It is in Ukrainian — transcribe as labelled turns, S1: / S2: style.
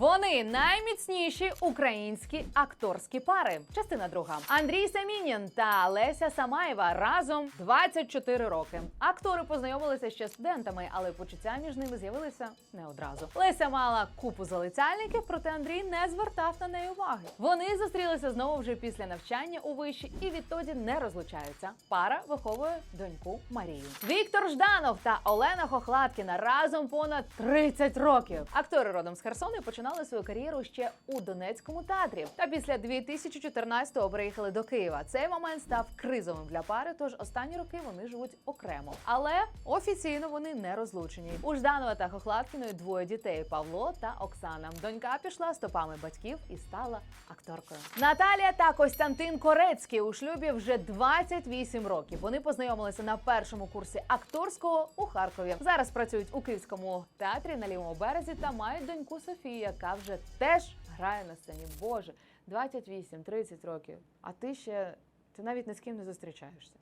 S1: Вони найміцніші українські акторські пари. Частина друга. Андрій Самінін та Леся Самаєва разом 24 роки. Актори познайомилися ще студентами, але почуття між ними з'явилися не одразу. Леся мала купу залицяльників, проте Андрій не звертав на неї уваги. Вони зустрілися знову вже після навчання у виші і відтоді не розлучаються. Пара виховує доньку Марію. Віктор Жданов та Олена Хохлаткіна разом понад 30 років. Актори родом з Херсону і починали свою кар'єру ще у Донецькому театрі. Та після 2014-го приїхали до Києва. Цей момент став кризовим для пари, тож останні роки вони живуть окремо. Але офіційно вони не розлучені. У Жданова та Хохлаткіної двоє дітей Павло та Оксана. Донька пішла стопами батьків і стала акторкою. Наталія та Костянтин Корецький у шлюбі вже 28 років. Вони познайомилися на першому курсі акторського у Харкові. Зараз працюють у Київському театрі на лівому березі та мають доньку Софію, яка вже теж грає на сцені. Боже, 28-30 років. А ти ще ти навіть ні з ким не зустрічаєшся.